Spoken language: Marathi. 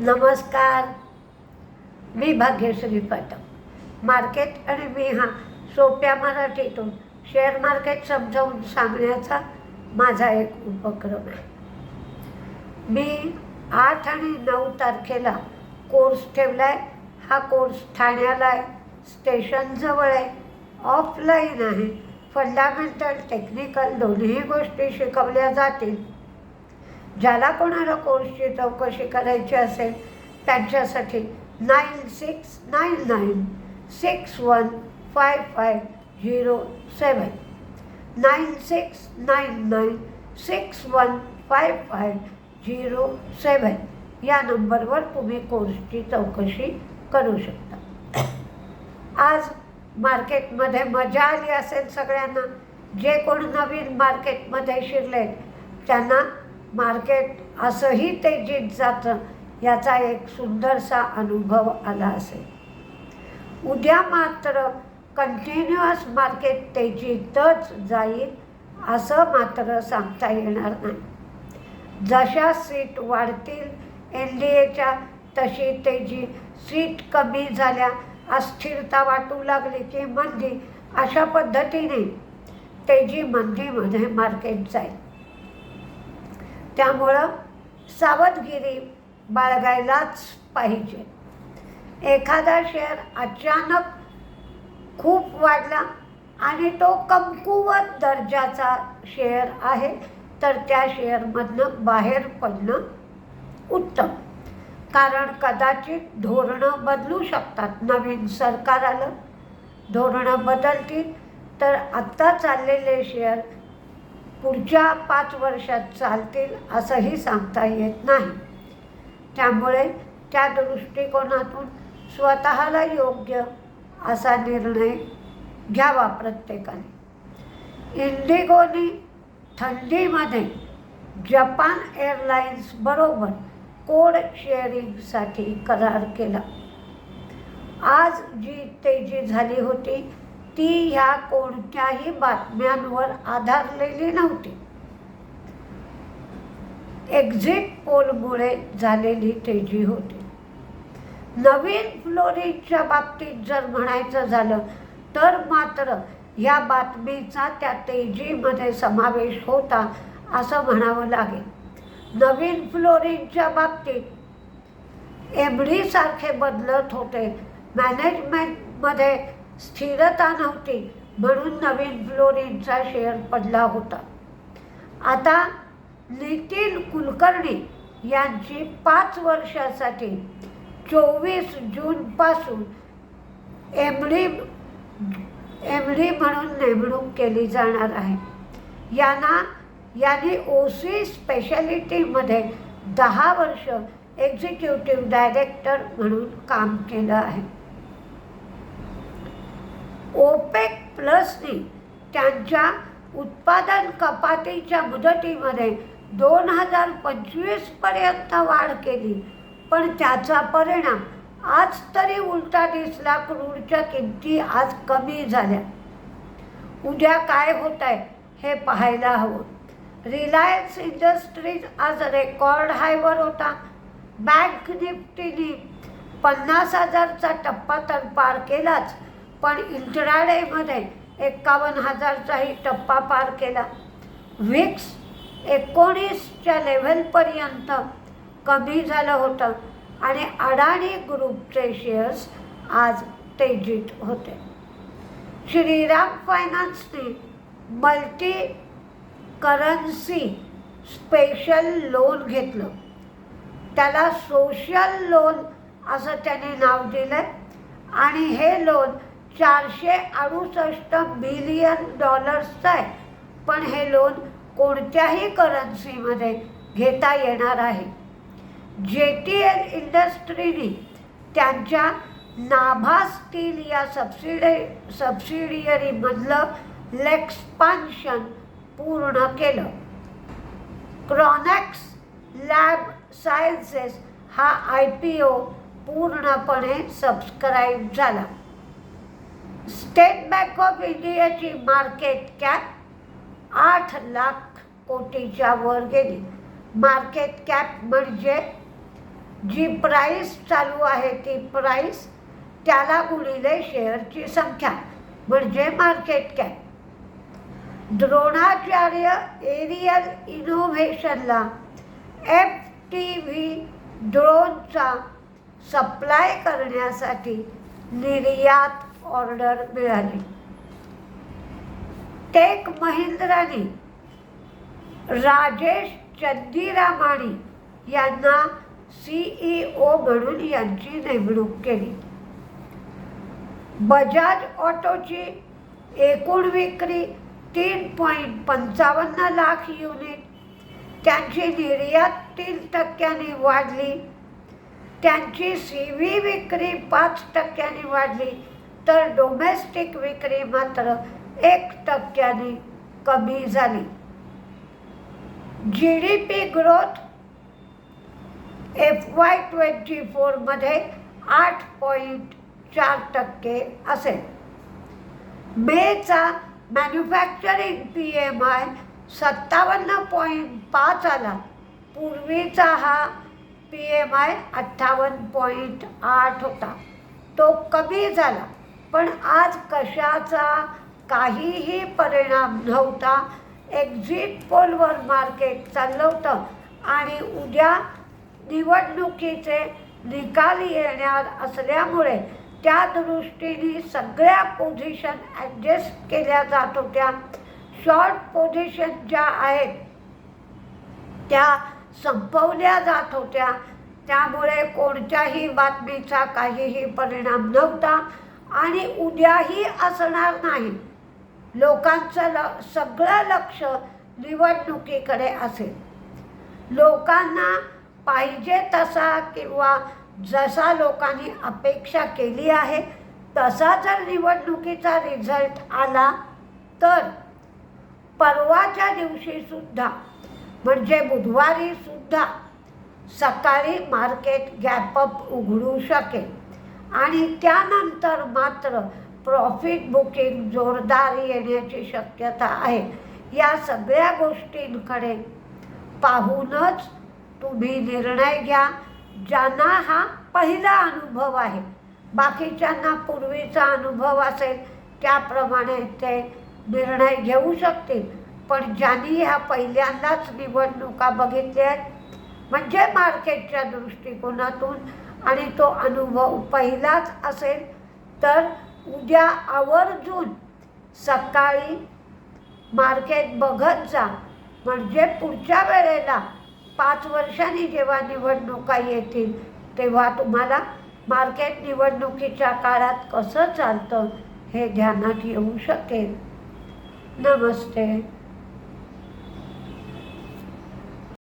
नमस्कार. मी भाग्यश्री पाठक. मार्केट आणि मी हा सोप्या मराठीतून शेअर मार्केट समजावून सांगण्याचा माझा एक उपक्रम आहे. मी आठ आणि नऊ तारखेला कोर्स ठेवला आहे हा कोर्स ठाण्याला आहे. स्टेशनजवळ आहे. ऑफलाईन आहे. फंडामेंटल टेक्निकल दोन्ही गोष्टी शिकवल्या जातील. ज्याला कोणाला कोर्सची चौकशी करायची असेल त्यांच्यासाठी nine six nine nine six one five five zero seven nine six nine nine six one five five zero seven या नंबरवर तुम्ही कोर्सची चौकशी करू शकता. आज मार्केटमध्ये मजा आली असेल सगळ्यांना. जे कोण नवीन मार्केटमध्ये शिरले त्यांना मार्केट असंही तेजीत जातं याचा एक सुंदरसा अनुभव आला असेल. उद्या मात्र कंटिन्युअस मार्केट तेजीतच जाईल असं मात्र सांगता येणार नाही. जशा सीट वाढतील एन डी एच्या तशी तेजी सीट कमी झाल्या अस्थिरता वाटू लागली की मंदी अशा पद्धतीने तेजी मंदीमध्ये मार्केट जाईल. त्यामुळं सावधगिरी बाळगायलाच पाहिजे. एखादा शेअर अचानक खूप वाढला आणि तो कमकुवत दर्जाचा शेअर आहे तर त्या शेअरमधनं बाहेर पडणं उत्तम. कारण कदाचित धोरणं बदलू शकतात. नवीन सरकार आलं धोरणं बदलतील तर आत्ता चाललेले शेअर पुढच्या पाच वर्षात चालतील असंही सांगता येत नाही. त्यामुळे त्या दृष्टिकोनातून स्वतःला योग्य असा निर्णय घ्यावा प्रत्येकाने. इंडिगोने थंडीमध्ये जपान एअरलाइन्स बरोबर कोड शेअरिंगसाठी करार केला. आज जी तेजी झाली होती ती ह्या कोणत्याही बातम्यांवर आधारलेली नव्हती. एक्झिट पोलमुळे झालेली तेजी होती. नवीन फ्लोरीच्या बाबतीत जर म्हणायचं झालं तर मात्र या बातमीचा त्या तेजीमध्ये समावेश होता असं म्हणावं लागेल. नवीन फ्लोरिनच्या बाबतीत एम सारखे बदलत होते. मॅनेजमेंटमध्ये स्थिरता नव्हती म्हणून नवीन फ्लोरिनचा शेअर पडला होता. आता नितीन कुलकर्णी यांची पाच वर्षासाठी चोवीस जूनपासून एमडी एमडी म्हणून नेमणूक केली जाणार आहे. यांना यांनी ओ सी स्पेशालिटीमध्ये दहा वर्ष एक्झिक्युटिव्ह डायरेक्टर म्हणून काम केलं आहे. प्लसने त्यांच्या उत्पादन कपातीच्या मुदतीमध्ये दोन हजार पंचवीसपर्यंत वाढ केली. पण त्याचा परिणाम आज तरी उलटा दिसला. क्रूडच्या किमती आज कमी झाल्या. उद्या काय होत आहे हे पाहायला हवं. रिलायन्स इंडस्ट्रीज आज रेकॉर्ड हायवर होता. बँक निफ्टीने पन्नास हजारचा टप्पा तर पार केलाच. पण इंट्राडेमध्ये एक्कावन्न हजारचाही टप्पा पार केला. विक्स एकोणीसच्या लेव्हलपर्यंत कमी झालं होतं आणि अडाणी ग्रुपचे शेअर्स आज तेजीत होते. श्रीराम फायनान्सने मल्टी करन्सी स्पेशल लोन घेतलं. त्याला सोशल लोन असं त्याने नाव दिलं आणि हे लोन चारशे अडुसष्ट बिलियन डॉलर्सचं आहे. पण हे लोन कोणत्याही करन्सीमध्ये घेता येणार आहे. जे टी एल इंडस्ट्रीनी त्यांच्या नाभा स्टील या सबसिडे सबसिडियरीमधलं लेक्सपान्शन पूर्ण केलं. क्रॉनॅक्स लॅब सायन्सेस हा आय पी ओ पूर्णपणे सबस्क्राईब झाला. स्टेट बँक ऑफ इंडियाची मार्केट कॅप आठ लाख कोटीच्या वर गेली. मार्केट कॅप म्हणजे जी प्राईस चालू आहे ती प्राईस त्याला गुणिले शेअरची संख्या म्हणजे मार्केट कॅप द्रोणाचार्य एरियल इनोव्हेशनला एफ टी व्ही ड्रोनचा सप्लाय करण्यासाठी निर्यात ऑर्डर मिळाली. टेक महिंद्राने राजेश चंदीरामाणी यांना सीईओ म्हणून यांची नेमणूक केली. बजाज ऑटोची एकूण विक्री तीन पॉईंट पंचावन्न लाख युनिट. त्यांची निर्यात तीन टक्क्यांनी वाढली. त्यांची सी व्ही विक्री पाच टक्क्यांनी वाढली. तर डोमेस्टिक विक्री मात्र एक टक्क्याने कमी झाली. G D P growth F Y twenty फोरमध्ये आठ पॉईंट चार टक्के असेल. मेचा मॅन्युफॅक्चरिंग पी एम आय सत्तावन्न पॉईंट पाच आला. पूर्वीचा हा पी एम आय अठ्ठावन्न पॉईंट आठ होता. तो कमी झाला. पण आज कशाचा काहीही परिणाम नव्हता. एक्झिट पोलवर मार्केट चाललं होतं. आणि उद्या निवडणुकीचे निकाल येणार असल्यामुळे त्या दृष्टीने सगळ्या पोझिशन ॲडजस्ट केल्या जात होत्या. शॉर्ट पोझिशन ज्या आहेत त्या संपवल्या जात होत्या. त्यामुळे कोणत्याही बातमीचा काहीही परिणाम नव्हता. आणि उद्याही असणार नाही. लोकांचं ल सगळं लक्ष निवडणुकीकडे असेल. लोकांना पाहिजे तसा किंवा जसा लोकांनी अपेक्षा केली आहे तसा जर निवडणुकीचा रिझल्ट आला तर परवाच्या दिवशीसुद्धा म्हणजे बुधवारीसुद्धा सकाळी मार्केट गॅपअप उघडू शकेल. आणि त्यानंतर मात्र प्रॉफिट बुकिंग जोरदार येण्याची शक्यता आहे. या सगळ्या गोष्टींकडे पाहूनच तुम्ही निर्णय घ्या ज्यांना हा पहिला अनुभव आहे. बाकीच्यांना पूर्वीचा अनुभव असेल त्याप्रमाणे ते निर्णय घेऊ शकतील. पण ज्यांनी ह्या पहिल्यांदाच निवडणुका बघितल्या आहेत म्हणजे मार्केटच्या दृष्टिकोनातून आणि तो अनुभव पहिलाच असेल तर उद्या आवर्जून सकाळी मार्केट बघत जा. म्हणजे पुढच्या वेळेला पाच वर्षांनी जेव्हा निवडणुका येतील तेव्हा तुम्हाला मार्केट निवडणुकीच्या काळात कसं चालतं हे ध्यानात येऊ शकेल. नमस्ते.